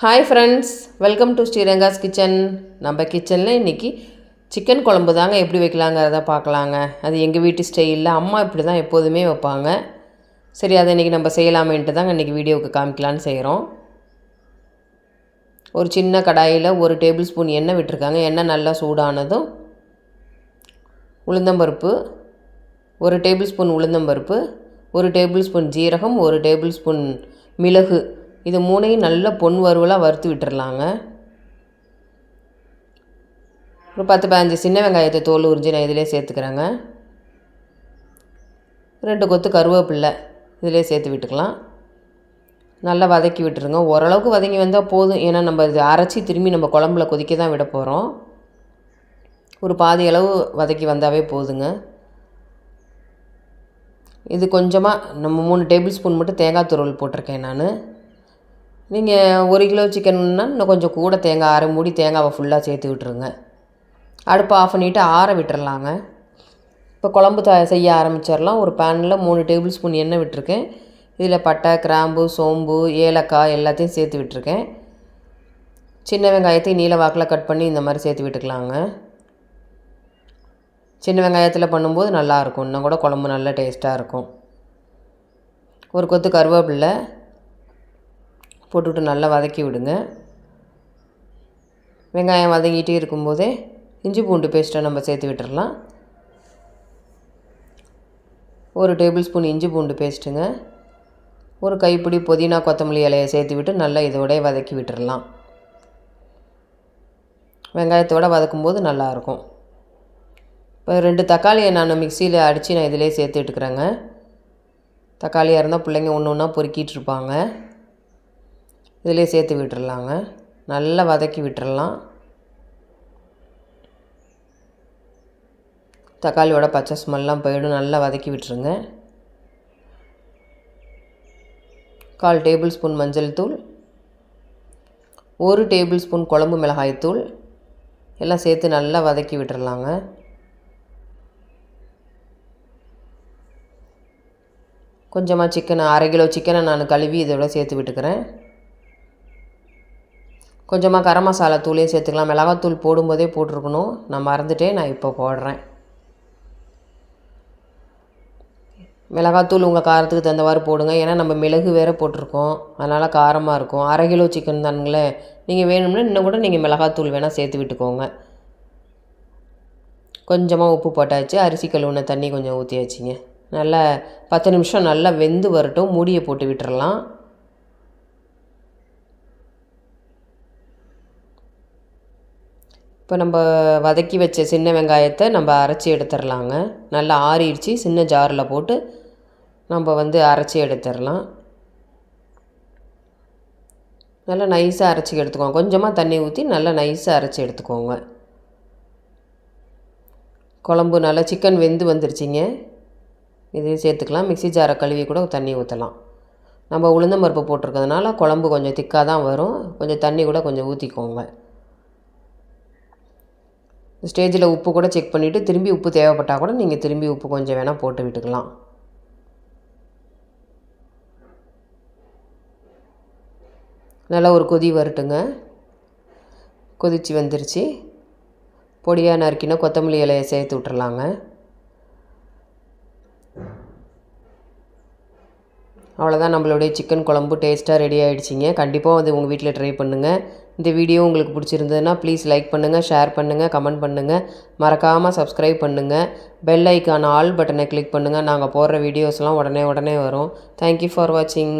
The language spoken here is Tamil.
Hi friends welcome to Sriranga's kitchen நம்ம கிச்சனில் இன்றைக்கி சிக்கன் குழம்பு தாங்க எப்படி வைக்கலாங்கிறத பார்க்கலாங்க. அது எங்கள் வீட்டு ஸ்டைலில் அம்மா இப்படி தான் எப்போதுமே வைப்பாங்க. சரி அதை இன்றைக்கி நம்ம செய்யலாமேன்ட்டு தாங்க இன்றைக்கி வீடியோவுக்கு காமிக்கலான்னு செய்கிறோம் ஒரு சின்ன கடாயில் ஒரு டேபிள் ஸ்பூன் எண்ணெய் விட்டுருக்காங்க. எண்ணெய் நல்லா சூடானதும் உளுந்தம்பருப்பு ஒரு டேபிள் ஸ்பூன் உளுந்தம்பருப்பு ஒரு டேபிள் ஸ்பூன் ஜீரகம் ஒரு டேபிள் ஸ்பூன் மிளகு இது மூணையும் நல்ல பொன் வறுவலாக வறுத்து விட்டுறலாங்க. ஒரு பத்து பதினஞ்சு சின்ன வெங்காயத்தை தோல் உறிஞ்சி நான் இதிலே சேர்த்துக்கிறேங்க. ரெண்டு கொத்து கருவேப்பில்லை இதிலே சேர்த்து விட்டுக்கலாம். நல்லா வதக்கி விட்டுருங்க. ஓரளவுக்கு வதங்கி வந்தால் போதும். ஏன்னா நம்ம இது அரைச்சி திரும்பி நம்ம குழம்புல கொதிக்க தான் விட போகிறோம் ஒரு பாதி அளவு வதக்கி வந்தாவே போதுங்க. இது கொஞ்சமாக நம்ம மூணு டேபிள் ஸ்பூன் மட்டும் தேங்காய் துருவல் போட்டிருக்கேன் நான். நீங்கள் ஒரு கிலோ சிக்கன்னா இன்னும் கொஞ்சம் கூட தேங்காய் அரை மூடி தேங்காவை ஃபுல்லாக சேர்த்து விட்டுருங்க அடுப்பை ஆஃப் பண்ணிவிட்டு ஆற விட்டுறலாங்க. இப்போ குழம்பு த செய்ய ஆரம்பிச்சிடலாம். ஒரு பேனில் மூணு டேபிள் ஸ்பூன் எண்ணெய் விட்டுருக்கேன். இதில் பட்டை கிராம்பு சோம்பு ஏலக்காய் எல்லாத்தையும் சேர்த்து விட்டுருக்கேன். சின்ன வெங்காயத்தை நீல வாக்கில் கட் பண்ணி இந்த மாதிரி சேர்த்து விட்டுக்கலாங்க. சின்ன வெங்காயத்தில் பண்ணும்போது நல்லாயிருக்கும் இன்னும் கூட குழம்பு நல்லா டேஸ்ட்டாக இருக்கும். ஒரு கொத்து கருவேப்பில்லை போட்டுவிட்டு நல்லா வதக்கி விடுங்க. வெங்காயம் வதங்கிட்டே இருக்கும்போதே இஞ்சி பூண்டு பேஸ்ட்டை நம்ம சேர்த்து விட்டுடலாம் ஒரு டேபிள் ஸ்பூன் இஞ்சி பூண்டு பேஸ்ட்டுங்க. ஒரு கைப்பிடி புதினா கொத்தமல்லி இலையை சேர்த்து விட்டு நல்லா இதோடய வதக்கி விட்டுறலாம். வெங்காயத்தோடு வதக்கும்போது நல்லாயிருக்கும். இப்போ ரெண்டு தக்காளியை நான் மிக்சியில் அடித்து நான் இதிலே சேர்த்து விட்டுக்கிறேங்க தக்காளியாக இருந்தால் பிள்ளைங்க ஒன்று ஒன்றா பொறுக்கிட்டு இருப்பாங்க. இதிலே சேர்த்து விட்டுடலாங்க நல்லா வதக்கி விட்டுறலாம். தக்காளியோட பச்சை ஸ்மெல்லாம் போயிடும். நல்லா வதக்கி விட்டுருங்க. கால் டேபிள் ஸ்பூன் மஞ்சள் தூள். ஒரு டேபிள் ஸ்பூன் குழம்பு மிளகாய் தூள். எல்லாம் சேர்த்து நல்லா வதக்கி விட்டுறலாங்க. கொஞ்சமாக சிக்கனை அரை கிலோ சிக்கனை நான் கழுவி இதோட சேர்த்து விட்டுக்கிறேன். கொஞ்சமாக கரம் மசாலா தூளையும் சேர்த்துக்கலாம். மிளகாத்தூள் போடும்போதே போட்டிருக்கணும். நான் மறந்துட்டேன் நான் இப்போ போடுறேன். மிளகாத்தூள் உங்கள் காரத்துக்கு தகுந்தவாறு போடுங்க. ஏன்னா நம்ம மிளகு வேறு போட்டிருக்கோம். அதனால் காரமாக இருக்கும். அரை கிலோ சிக்கன் தானுங்களே. நீங்கள் வேணும்னா இன்னும் கூட நீங்கள் மிளகாத்தூள் வேணால் சேர்த்து விட்டுக்கோங்க. கொஞ்சமாக உப்பு போட்டாச்சு. அரிசி கழுவுன தண்ணி கொஞ்சம் ஊற்றியாச்சுங்க நல்லா பத்து நிமிஷம் நல்லா வெந்து வரட்டும். மூடியை போட்டு விட்டுறலாம். இப்போ நம்ம வதக்கி வச்ச சின்ன வெங்காயத்தை நம்ம அரைச்சி எடுத்துடலாங்க. நல்லா ஆறிடுச்சு. சின்ன ஜாரில் போட்டு நம்ம வந்து அரைச்சி எடுத்துடலாம். நல்லா நைஸாக அரைச்சி எடுத்துக்கோங்க. கொஞ்சமாக தண்ணி ஊற்றி நல்லா நைஸாக அரைச்சி எடுத்துக்கோங்க. குழம்பு நல்லா சிக்கன் வெந்து வந்துருச்சிங்க. இதையும் சேர்த்துக்கலாம். மிக்சி ஜாரை கழுவி கூட தண்ணி ஊற்றலாம் நம்ம உளுந்தம் பருப்பு போட்டிருக்கிறதுனால குழம்பு கொஞ்சம் திக்காக தான் வரும். கொஞ்சம் தண்ணி கூட கொஞ்சம் ஊற்றிக்கோங்க ஸ்டேஜில் உப்பு கூட செக் பண்ணிவிட்டு திரும்பி உப்பு தேவைப்பட்டால் கூட நீங்கள் திரும்பி உப்பு கொஞ்சம் வேணால் போட்டு விட்டுக்கலாம். நல்லா ஒரு கொதி வரட்டுங்க. கொதித்து வந்துருச்சு. பொடியாக நறுக்கினா கொத்தமல்லி இலையை சேர்த்து விட்டுறலாங்க. அவ்வளோதான் நம்மளுடைய சிக்கன் குழம்பு டேஸ்ட்டாக ரெடி ஆகிடுச்சிங்க கண்டிப்பாக வந்து உங்கள் வீட்டில் ட்ரை பண்ணுங்கள் இந்த வீடியோ உங்களுக்கு பிடிச்சிருந்ததுன்னா ப்ளீஸ் லைக் பண்ணுங்கள் ஷேர் பண்ணுங்கள் கமெண்ட் பண்ணுங்கள் மறக்காமல் சப்ஸ்கிரைப் பண்ணுங்கள் பெல் ஐக்கான ஆல் பட்டனை கிளிக் பண்ணுங்கள் நாங்கள் போடுற வீடியோஸ்லாம் உடனே உடனே வரும். தேங்க்யூ ஃபார் வாட்சிங்